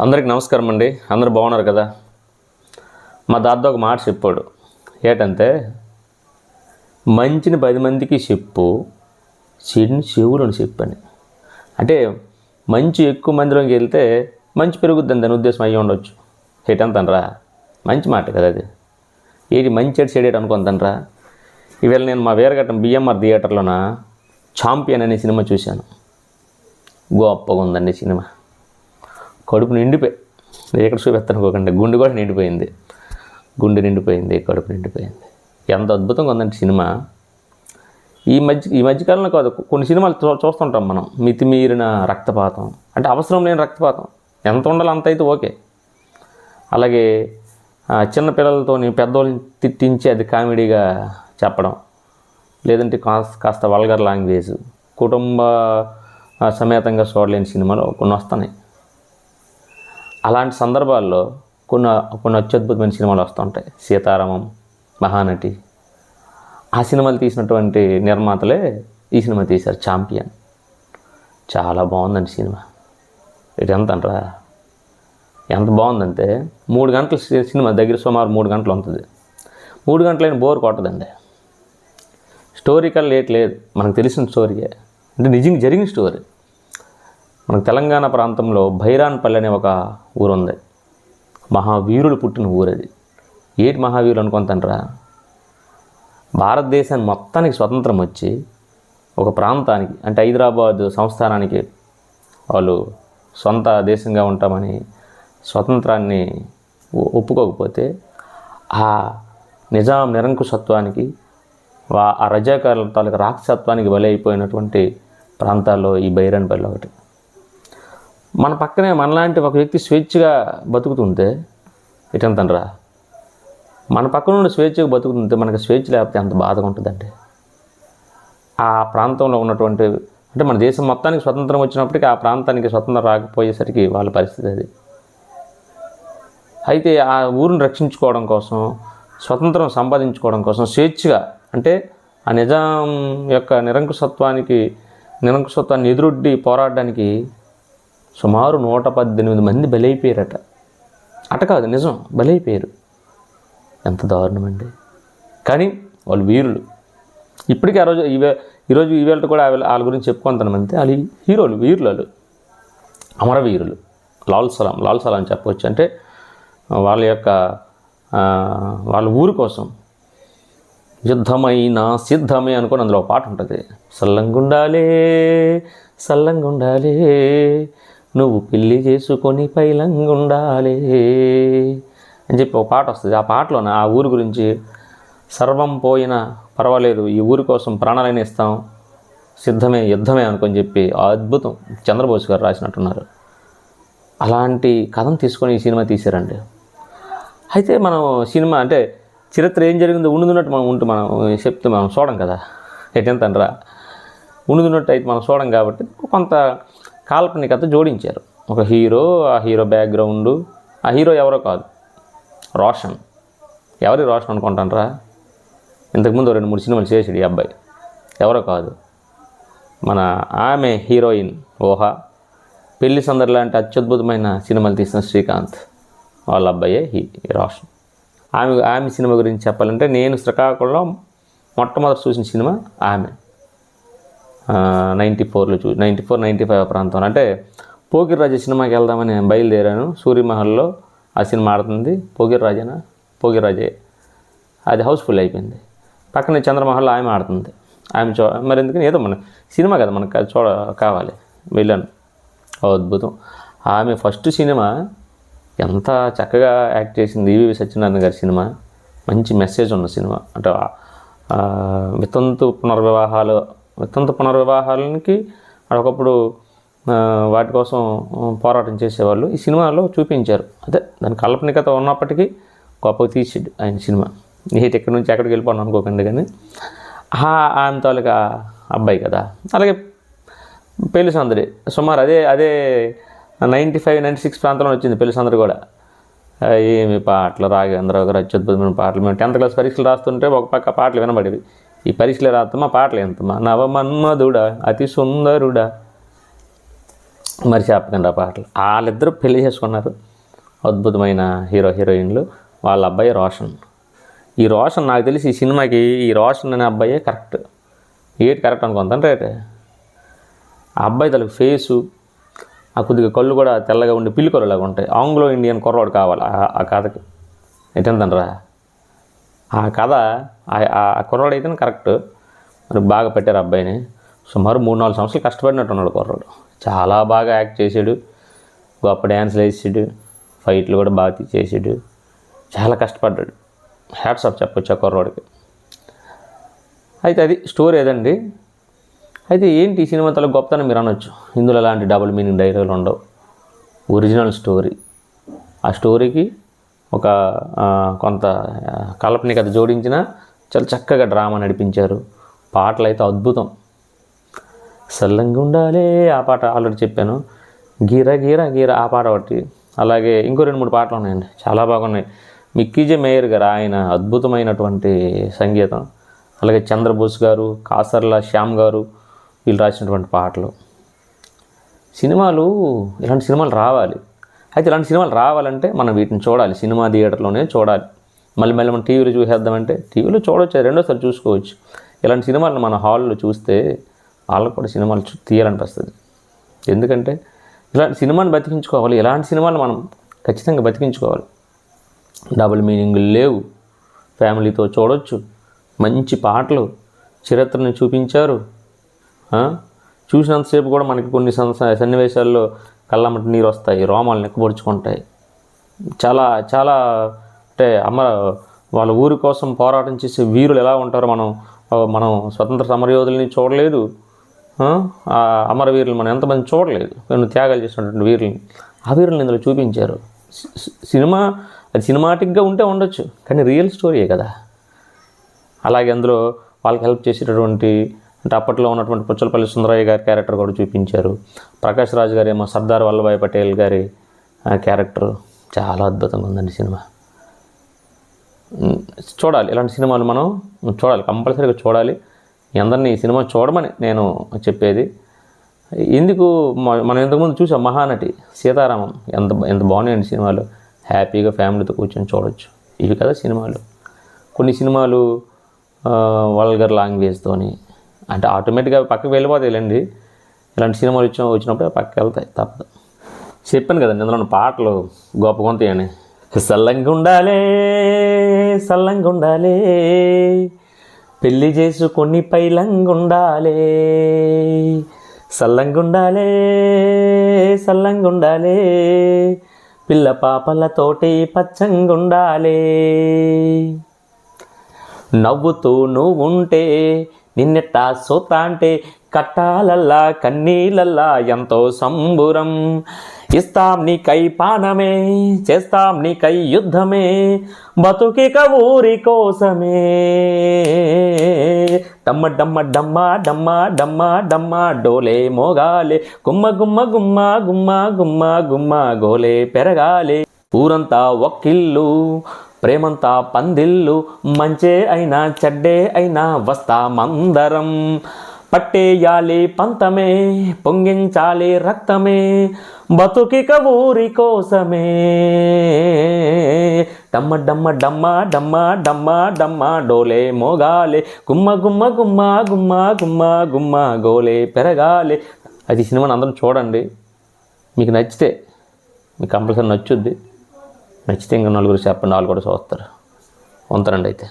అందరికి నమస్కారం అండి. అందరు బాగున్నారు కదా? మా దాదా ఒక మాట చెప్పాడు. ఏటంటే మంచిని పది మందికి చెప్పు చెడుని చెవులను చెప్పని. అంటే మంచి ఎక్కువ మందిలోకి వెళ్తే మంచి పెరుగుద్దని దాని ఉద్దేశం అయ్యి ఉండొచ్చు. ఏటంతనరా మంచి మాట కదా అది. ఏది మంచి చెడు చెడేటి అనుకుందనరా ఈవేళ నేను మా వీరఘట్టం బిఎంఆర్ థియేటర్లోన ఛాంపియన్ అనే సినిమా చూశాను. గొప్పగా ఉందండి సినిమా. కడుపు నిండిపోయి ఎక్కడ చూపెత్తనుకోకండి గుండె కూడా నిండిపోయింది. గుండె నిండిపోయింది కడుపు నిండిపోయింది. ఎంత అద్భుతంగా ఉందంటే సినిమా. ఈ మధ్య ఈ మధ్యకాలంలో కాదు కొన్ని సినిమాలు చూ చూస్తుంటాం మనం. మితిమీరిన రక్తపాతం. అంటే అవసరం లేని రక్తపాతం. ఎంత ఉండాలో అంత అయితే ఓకే. అలాగే చిన్న పిల్లలతోని పెద్దోళ్ళని తిట్టించి అది కామెడీగా చెప్పడం. లేదంటే కాస్త కాస్త వల్గర్ లాంగ్వేజ్. కుటుంబ సమేతంగా చూడలేని సినిమాలు కొన్ని వస్తున్నాయి. అలాంటి సందర్భాల్లో కొన్ని కొన్ని అత్యద్భుతమైన సినిమాలు వస్తుంటాయి సీతారామం మహానటి. ఆ సినిమాలు తీసినటువంటి నిర్మాతలే ఈ సినిమా తీశారు ఛాంపియన్. చాలా బాగుందండి సినిమా. ఇది ఎంత అంటారా ఎంత బాగుందంటే మూడు గంటల సి- సినిమా దగ్గర సుమారు మూడు గంటలు ఉంటుంది. మూడు గంటలైన బోర్ కొట్టదండి. స్టోరీ కల్లా లేట్ లేదు. మనకు తెలిసిన స్టోరీయే. అంటే నిజంగా జరిగిన స్టోరీ. మన తెలంగాణ ప్రాంతంలో భైరాన్పల్లి అనే ఒక ఊరు ఉంది మహావీరులు పుట్టిన ఊరు అది ఏటి మహావీరులు అనుకుంటానరా? భారతదేశాన్ని మొత్తానికి స్వతంత్రం వచ్చి ఒక ప్రాంతానికి అంటే హైదరాబాద్ సంస్థానానికి వాళ్ళు సొంత దేశంగా ఉంటామని స్వతంత్రాన్ని ఒప్పుకోకపోతే ఆ నిజాం నిరంకుశత్వానికి ఆ రజాకారుల తాలూకు రాక్షసత్వానికి బలి అయిపోయినటువంటి ప్రాంతాల్లో ఈ బైరన్పల్లి ఒకటి. మన పక్కనే మనలాంటి ఒక వ్యక్తి స్వేచ్ఛగా బతుకుతుంటే ఎటంతనరా మన పక్కన ఉన్న స్వేచ్ఛగా బతుకుతుంటే మనకి స్వేచ్ఛ లేకపోతే అంత బాధగా ఉంటుందండి? ఆ ప్రాంతంలో ఉన్నటువంటి అంటే మన దేశం మొత్తానికి స్వతంత్రం వచ్చినప్పటికీ ఆ ప్రాంతానికి స్వతంత్రం రాకపోయేసరికి వాళ్ళ పరిస్థితి అది. అయితే ఆ ఊరిని రక్షించుకోవడం కోసం స్వతంత్రం సంపాదించుకోవడం కోసం స్వేచ్ఛగా అంటే ఆ నిజాం యొక్క నిరంకుశత్వానికి నిరంకుశత్వాన్ని ఎదురొడ్డి పోరాడడానికి సుమారు నూట పద్దెనిమిది మంది బలైపోయారట. అట కాదు నిజం బలైపోయారు. ఎంత దారుణం అండి కానీ వాళ్ళు వీరులు. ఇప్పటికీ ఆ రోజు ఇవే ఈరోజు ఈవేళ కూడా వాళ్ళ గురించి చెప్పుకుంటాను అంతే. వాళ్ళు హీరోలు వీరులు వాళ్ళు అమరవీరులు. లాల్ సలాం లాల్ సలాం చెప్పవచ్చు అంటే వాళ్ళ యొక్క వాళ్ళ ఊరు కోసం యుద్ధమైనా సిద్ధమే అనుకుని అందులో ఒక పాట ఉంటుంది. సల్లంగుండాలే సల్లంగుండాలే నువ్వు పెళ్ళి చేసుకొని పైలంగుండాలే అని చెప్పి ఒక పాట వస్తుంది. ఆ పాటలోన ఆ ఊరు గురించి సర్వం పోయినా పర్వాలేదు ఈ ఊరి కోసం ప్రాణాలైనా ఇస్తాం సిద్ధమే యుద్ధమే అనుకొని చెప్పి అద్భుతం చంద్రబోస్ గారు రాసినట్టున్నారు. అలాంటి కథను తీసుకొని ఈ సినిమా తీశారండి. అయితే మనం సినిమా అంటే చరిత్ర ఏం జరిగిందో ఉండుతున్నట్టు మనం ఉంటూ మనం చెప్తే మనం చూడం కదా. ఎటెంతనరా ఉండుతున్నట్టు అయితే మనం చూడం కాబట్టి కొంత కాల్పనికత జోడించారు. ఒక హీరో ఆ హీరో బ్యాక్గ్రౌండు ఆ హీరో ఎవరో కాదు రోషన్. ఎవరి రోషన్ అనుకుంటానరా? ఇంతకుముందు రెండు మూడు సినిమాలు చేసాడు ఈ అబ్బాయి. ఎవరో కాదు. మన ఆమె హీరోయిన్ ఓహా పెళ్ళి సందర్ లాంటి అత్యద్భుతమైన సినిమాలు తీసిన శ్రీకాంత్. వాళ్ళ అబ్బాయే హీ రోషన్. ఆమె ఆమె సినిమా గురించి చెప్పాలంటే నేను శ్రీకాకుళంలో మొట్టమొదటి చూసిన సినిమా ఆమె. నైంటీ ఫోర్లో చూ నైంటీ ఫోర్ నైంటీ ఫైవ్ ప్రాంతం. అంటే పోకిర్ రాజా సినిమాకి వెళ్దామని బయలుదేరాను. సూర్యమహల్లో ఆ సినిమా ఆడుతుంది. పోకిర్ రాజేనా? పోకిర్ రాజే. అది హౌస్ఫుల్ అయిపోయింది. పక్కనే చంద్రమహల్లో ఆమె ఆడుతుంది. ఆమె చూ మరి ఎందుకని? ఏదో మన సినిమా కదా మనకు అది చూడ కావాలి. వెళ్ళాను. అద్భుతం. ఆమె ఫస్ట్ సినిమా ఎంత చక్కగా యాక్ట్ చేసింది. ఈవీవి సత్యనారాయణ గారి సినిమా. మంచి మెసేజ్ ఉన్న సినిమా. అంటే వితంతు పునర్వివాహాలు వితంతు పునర్వివాహాలకి ఒకప్పుడు వాటి కోసం పోరాటం చేసేవాళ్ళు. ఈ సినిమాలో చూపించారు. అదే దాని కల్పనికత ఉన్నప్పటికీ గొప్ప తీసాడు ఆయన సినిమా. నీటి ఎక్కడి నుంచి ఎక్కడికి వెళ్ళిపోను అనుకోకండి కానీ. ఆ ఆమె తాలూకా అబ్బాయి కదా. అలాగే పెళ్ళి సందడి. సుమారు అదే అదే నైంటీ ఫైవ్ నైంటీ సిక్స్ ప్రాంతంలో వచ్చింది పెళ్ళి సందడి కూడా. ఏమి పాటలు రాఘవేంద్రరావు గారు అత్యద్భుతమైన పాటలు మేము టెన్త్ క్లాస్ పరీక్షలు రాస్తుంటే ఒక పక్క పాటలు వినబడేవి. ఈ పరీక్షలు రాత్తమ్మా పాటలు ఎంతమ్మా నవమన్మధుడా అతి సుందరుడా. మరి చెప్పకండి ఆ పాటలు. వాళ్ళిద్దరూ పెళ్ళి చేసుకున్నారు. అద్భుతమైన హీరో హీరోయిన్లు. వాళ్ళ అబ్బాయి రోషన్. ఈ రోషన్ నాకు తెలిసి ఈ సినిమాకి ఈ రోషన్ అనే అబ్బాయే కరెక్ట్. ఏటి కరెక్ట్ అనుకుంటాను రేట్. ఆ అబ్బాయి తనకు ఫేసు ఆ కొద్దిగా కళ్ళు కూడా తెల్లగా ఉండి పిల్లికొరలాగా ఉంటాయి. ఆంగ్లో ఇండియన్ కుర్రోడు కావాలి ఆ- ఆ కథకి. ఎటంతనరా ఆ కథ ఆ- ఆ కుర్రాడు అయితే కరెక్ట్ మరి బాగా పెట్టారు అబ్బాయిని. సుమారు మూడు నాలుగు సంవత్సరాలు కష్టపడినట్టు ఉన్నాడు కుర్రాడు. చాలా బాగా యాక్ట్ చేసాడు గొప్ప డ్యాన్స్లు వేసాడు ఫైట్లు కూడా బాగా తీ- చేసాడు చాలా కష్టపడ్డాడు. హ్యాట్స్ ఆఫ్ చెప్పొచ్చు ఆ కుర్రాడికి. అయితే అది స్టోరీ ఏదండి? అయితే ఏంటి ఈ సినిమా తల గొప్పతనం మీరు అనొచ్చు. ఇందులో అలాంటి డబుల్ మీనింగ్ డైలాగులు ఉండవు. ఒరిజినల్ స్టోరీ ఆ స్టోరీకి ఒక కొంత కల్పని కథ జోడించిన చాలా చక్కగా డ్రామా నడిపించారు. పాటలు అయితే అద్భుతం. సల్లంగా ఉండాలే ఆ పాట ఆల్రెడీ చెప్పాను. గీర గీర గీర ఆ పాట ఒకటి. అలాగే ఇంకో రెండు మూడు పాటలు ఉన్నాయండి. చాలా బాగున్నాయి. మిక్కీజే మేయర్ గారు ఆయన అద్భుతమైనటువంటి సంగీతం. అలాగే చంద్రబోస్ గారు కాసర్ల శ్యామ్ గారు వీళ్ళు రాసినటువంటి పాటలు. సినిమాలు ఇలాంటి సినిమాలు రావాలి. అయితే ఇలాంటి సినిమాలు రావాలంటే మనం వీటిని చూడాలి. సినిమా థియేటర్లోనే చూడాలి. మళ్ళీ మళ్ళీ మనం టీవీలో చూసేద్దామంటే టీవీలో చూడవచ్చు రెండోసారి చూసుకోవచ్చు. ఇలాంటి సినిమాలను మన హాల్లో చూస్తే వాళ్ళకు కూడా సినిమాలు చూ- తీయాలనిపిస్తుంది. ఎందుకంటే ఇలాంటి సినిమాని బతికించుకోవాలి. ఇలాంటి సినిమాలు మనం ఖచ్చితంగా బతికించుకోవాలి. డబుల్ మీనింగులు లేవు. ఫ్యామిలీతో చూడొచ్చు. మంచి పాటలు చరిత్రను చూపించారు. చూసినంతసేపు కూడా మనకి కొన్ని సన్- సన్నివేశాల్లో కళ్ళమ్మటి నీరు వస్తాయి రోమాలు నెక్కబొడుచుకుంటాయి. చాలా చాలా అంటే అమ్మ వాళ్ళ ఊరి కోసం పోరాటం చేసే వీరులు ఎలా ఉంటారో మనం మనం స్వతంత్ర సమరయోధుల్ని చూడలేదు. ఆ? అమరవీరులు మనం ఎంతమంది చూడలేదు. ఎన్నో త్యాగాలు చేసినటువంటి వీరుల్ని. ఆ వీరుల్ని ఇందులో చూపించారు. సి- సినిమా అది సినిమాటిక్గా ఉంటే ఉండొచ్చు కానీ రియల్ స్టోరీయే కదా. అలాగే అందులో వాళ్ళకి హెల్ప్ చేసేటటువంటి అంటే అప్పట్లో ఉన్నటువంటి పుచ్చలపల్లి సుందరయ్య గారి క్యారెక్టర్ కూడా చూపించారు. ప్రకాష్ రాజు గారు ఏమో సర్దార్ వల్లభాయ్ పటేల్ గారి క్యారెక్టర్ చాలా అద్భుతంగా ఉందండి సినిమా. చూడాలి. ఇలాంటి సినిమాలు మనం చూడాలి. కంపల్సరీగా చూడాలి. అందరినీ ఈ సినిమా చూడమని నేను చెప్పేది. ఎందుకు మ- మనం ఇంతకుముందు చూసాం మహానటి సీతారామం. ఎంత ఎంత బాగున్నాయండి సినిమాలు. హ్యాపీగా ఫ్యామిలీతో కూర్చొని చూడొచ్చు. ఇవి కదా సినిమాలు. కొన్ని సినిమాలు వల్గర్ లాంగ్వేజ్తోని అంటే ఆటోమేటిక్గా పక్కకి వెళ్ళిపోతాయిలేండి ఇలాంటి సినిమాలు వచ్చిన వచ్చినప్పుడు పక్కకి వెళ్తాయి తప్పదు. చెప్పాను కదండి అందులో ఉన్న పాటలు గొప్పగా ఉంటాయని. సల్లంగా ఉండాలే సల్లంగా ఉండాలే. పెళ్ళి చేసుకొని పైలంగా ఉండాలే సల్లంగా ఉండాలే సల్లంగా ఉండాలే. పిల్ల పాపలతోటి పచ్చంగా ఉండాలే. నవ్వుతూ నువ్వు ఉంటే నిన్నెట్టా సోతా అంటే కట్టాలల్లా కన్నీలల్లా ఎంతో సంబురం. ఇస్తాం నీకై పానమే చేస్తాం నీకై యుద్ధమే బతుకిక ఊరి కోసమే. డమ్మ డమ్మ డమ్మ డమ్మ డమ్మ డమ్మ డోలే మోగాలే గుమ్మ గుమ్మ గుమ్మ గుమ్మ గుమ్మ గుమ్మ గోలే పెరగాలే. ఊరంతా ఒక్కిల్లు ప్రేమంతా పందిల్లు మంచే అయినా చెడ్డే అయినా వస్తామందరం పట్టేయాలి పంతమే పొంగించాలి రక్తమే బతుకిక ఊరి కోసమే. డమ్మ డమ్మ డమ్మ డమ్మ డమ్మ డమ్మ డోలే మోగాలే. గుమ్మ గుమ్మ గుమ్మ గుమ్మ గుమ్మ గుమ్మ గోలే పెరగాలే. అది సినిమాని అందరం చూడండి. మీకు నచ్చితే మీకు కంపల్సరీ నచ్చుద్ది. ఖచ్చితంగా నలుగురు చెప్పండి వాళ్ళు కూడా చూస్తారు. ఉంటారండి అయితే.